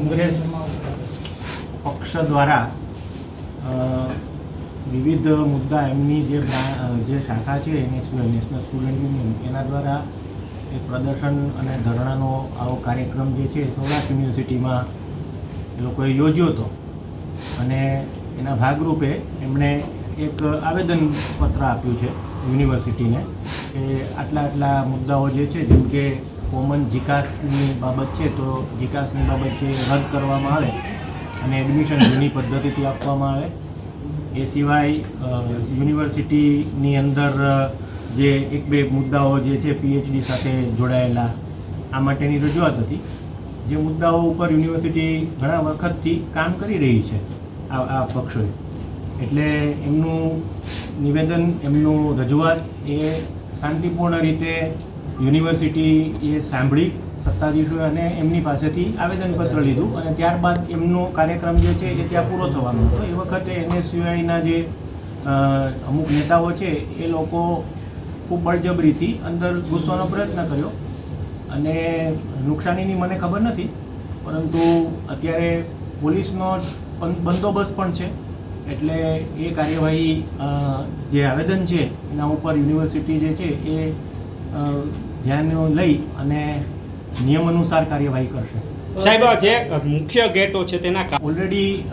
કોંગ્રેસ પક્ષ દ્વારા વિવિધ મુદ્દા એમની જે જે શાખા છે નેશનલ સ્ટુડન્ટ યુનિયન એના દ્વારા એક પ્રદર્શન અને ધરણાનો આવો કાર્યક્રમ જે છે સૌરાષ્ટ્ર યુનિવર્સિટીમાં એ લોકોએ યોજ્યો હતો. અને એના ભાગરૂપે એમણે એક આવેદનપત્ર આપ્યું છે યુનિવર્સિટીને કે આટલા આટલા મુદ્દાઓ જે છે, જેમ કે કોમન જીકાસની બાબત છે, તો જીકાસની બાબત છે રદ કરવામાં આવે અને એડમિશન જૂની પદ્ધતિથી આપવામાં આવે. એ સિવાય યુનિવર્સિટીની અંદર જે એક બે મુદ્દાઓ જે છે પીએચડી સાથે જોડાયેલા, આ માટેની રજૂઆત હતી. જે મુદ્દાઓ ઉપર યુનિવર્સિટી ઘણા વખતથી કામ કરી રહી છે, આ આ પક્ષોએ. એટલે એમનું નિવેદન, એમનું રજૂઆત એ શાંતિપૂર્ણ રીતે યુનિવર્સિટી એ સાંભળી સત્તાધીશોએ અને એમની પાસેથી આવેદનપત્ર લીધું અને ત્યારબાદ એમનો કાર્યક્રમ જે છે એ ત્યાં પૂરો થવાનો હતો. એ વખતે એનએસયુઆઈના જે અમુક નેતાઓ છે, એ લોકો ખૂબ બળજબરીથી અંદર ઘૂસવાનો પ્રયત્ન કર્યો અને નુકસાનીની મને ખબર નથી, પરંતુ અત્યારે પોલીસનો બંદોબસ્ત પણ છે. એટલે એ કાર્યવાહી જે આવેદન છે એના ઉપર યુનિવર્સિટી જે છે એ ધ્યાન લઈ અને નિયમ અનુસાર કાર્યવાહી કરશે. સાહેબ જે મુખ્ય ગેટો છે તેના ઓલરેડી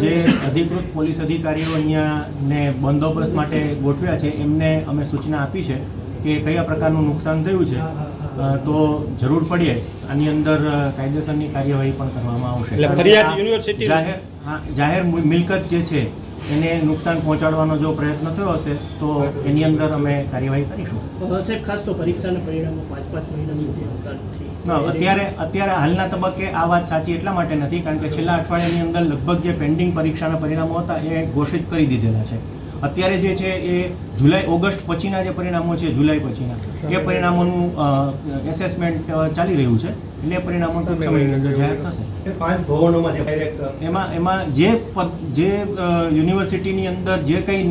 જે અધિકૃત પોલીસ અધિકારીઓ અહીંયા ને બંદોબસ્ત માટે ગોઠવ્યા છે એમને અમે સૂચના આપી છે કે કયા પ્રકારનું નુકસાન થયું છે તો જરૂર પડે આની અંદર કાયદેસરની કાર્યવાહી પણ કરવામાં આવશે. એટલે કારણ કે ફરિયાદ યુનિવર્સિટી- જાહેર હા જાહેર મિલકત જે છે એને નુકસાન પહોંચાડવાનો જો પ્રયત્ન થયો હશે તો એની અંદર અમે કાર્યવાહી કરીશું. સાહેબ ખાસ તો પરીક્ષાના પરિણામો પાંચ પાંચ મહિના સુધી આવતા નથી. અત્યારે અત્યારે હાલના તબક્કે આ વાત સાચી એટલા માટે નથી કારણ કે છેલ્લા અઠવાડિયાની અંદર લગભગ જે પેન્ડિંગ પરીક્ષાના પરિણામો હતા એ ઘોષિત કરી દીધેલા છે. અત્યારે જે છે એ જુલાઈ ઓગસ્ટ પછીના જે પરિણામો છે જુલાઈ પછીના એ પરિણામોનું એસેસમેન્ટ ચાલી રહ્યું છે. એટલે એ પરિણામો ટૂંક સમયની અંદર જાહેર થશે. પાંચ ભવનોમાં જે ડાયરેક્ટ એમાં એમાં જે જે યુનિવર્સિટીની અંદર જે કંઈ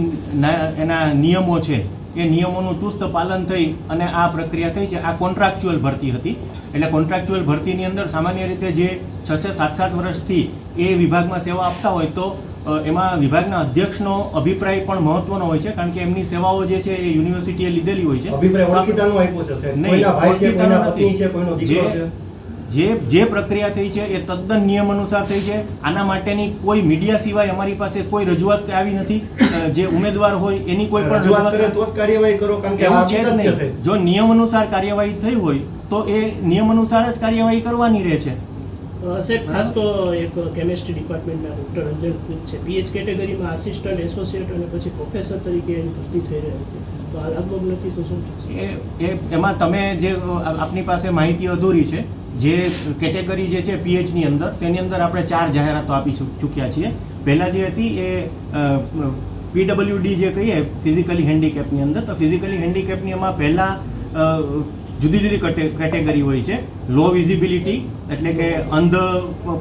એના નિયમો છે એ નિયમોનું ચુસ્ત પાલન થઈ અને આ પ્રક્રિયા થઈ છે. આ કોન્ટ્રાક્ચ્યુઅલ ભરતી હતી. એટલે કોન્ટ્રાક્ચ્યુઅલ ભરતીની અંદર સામાન્ય રીતે જે છ છ સાત સાત વર્ષથી એ વિભાગમાં સેવા આપતા હોય તો એમાં વિભાગના અધ્યક્ષનો અભિપ્રાય પણ મહત્વનો હોય છે કારણ કે એમની સેવાઓ જે છે એ યુનિવર્સિટીએ લીધેલી હોય છે. અભિપ્રાય ઓળખીતાનો આપ્યો છે નહીં, ભાઈ છે કોઈના પત્ની છે કોઈનો દીકરો જે- છે? જે જે પ્રક્રિયા થઈ છે એ તદ્દન નિયમ અનુસાર થઈ છે. આના માટેની કોઈ મીડિયા સિવાય અમારી પાસે કોઈ રજૂઆત આવી નથી. જે ઉમેદવાર હોય એની કોઈ પણ રજૂઆત કરે તો જ કાર્યવાહી કરો કારણ કે આ એવું છે જ નહીં. નિયમ અનુસાર કાર્યવાહી થઈ હોય તો એ નિયમ અનુસાર જ કાર્યવાહી કરવાની રહે છે. સાહેબ, ખાસ તો એક કેમેસ્ટ્રી ડિપાર્ટમેન્ટના ડૉક્ટર રંજન ખુદ છે. પીએચ કેટેગરીમાં આસિસ્ટન્ટ એસોસિએટ અને પછી પ્રોફેસર તરીકે એની ભરતી થઈ રહી હતી તો આ લગભગ નથી તો શું એ એમાં તમે જે આપની પાસે માહિતી અધૂરી છે. જે કેટેગરી જે છે પીએચની અંદર, તેની અંદર આપણે ચાર જાહેરાતો આપી ચૂક્યા છીએ. પહેલાં જે હતી એ પીડબ્લ્યુડી જે કહીએ ફિઝિકલી હેન્ડીકેપની અંદર. તો ફિઝિકલી હેન્ડીકેપની એમાં પહેલાં જુદી જુદી કેટેગરી હોય છે. લો વિઝિબિલિટી એટલે કે અંધ,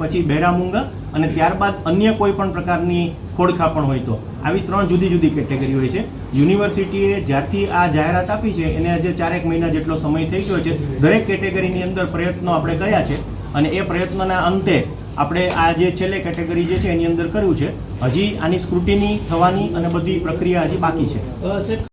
પછી બહેરામૂંગા અને ત્યારબાદ અન્ય કોઈ પણ પ્રકારની ખોડખા પણ હોય તો. આવી ત્રણ જુદી જુદી કેટેગરી હોય છે. યુનિવર્સિટીએ જ્યારથી આ જાહેરાત આપી છે, એને આજે ચારેક મહિના જેટલો સમય થઈ ગયો છે. દરેક કેટેગરીની અંદર પ્રયત્નો આપણે કર્યા છે અને એ પ્રયત્નોના અંતે આપણે આ જે છેલ્લે કેટેગરી જે છે, એની અંદર કર્યું છે. હજી આની સ્ક્રુટિની થવાની અને બધી પ્રક્રિયા હજી બાકી છે.